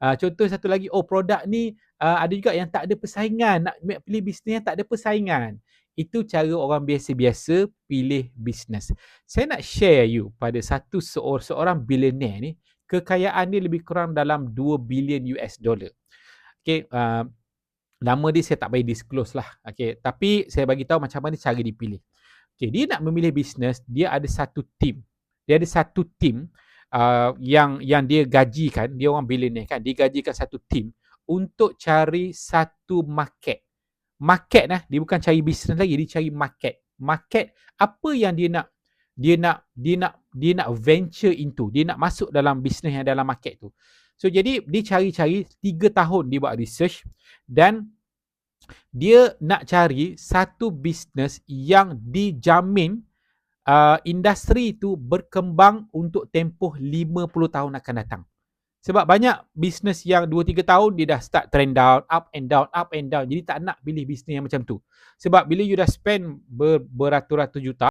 Uh, contoh satu lagi, oh produk ni uh, ada juga yang tak ada persaingan. Nak pilih bisnes yang tak ada persaingan. Itu cara orang biasa-biasa pilih bisnes. Saya nak share you pada satu seorang, seorang billionaire ni, kekayaan dia lebih kurang dalam 2 bilion US dollar. Okay, uh, nama dia saya tak bagi disclose lah. Okay, tapi saya bagi tahu macam mana cara dipilih. Okay, dia nak memilih bisnes, dia ada satu team. Dia ada satu team uh, yang yang dia gajikan, dia orang billionaire kan, dia gajikan satu team untuk cari satu market. Market nah, dia bukan cari bisnes lagi, dia cari market. Market apa yang dia nak dia nak dia nak dia nak venture into, dia nak masuk dalam bisnes yang dalam market tu. So jadi dia cari-cari 3 tahun dia buat research dan dia nak cari satu bisnes yang dijamin uh, industri itu berkembang untuk tempoh 50 tahun akan datang. Sebab banyak bisnes yang 2-3 tahun dia dah start trend down, up and down, up and down. Jadi tak nak pilih bisnes yang macam tu. Sebab bila you dah spend ber, beratus-ratus juta,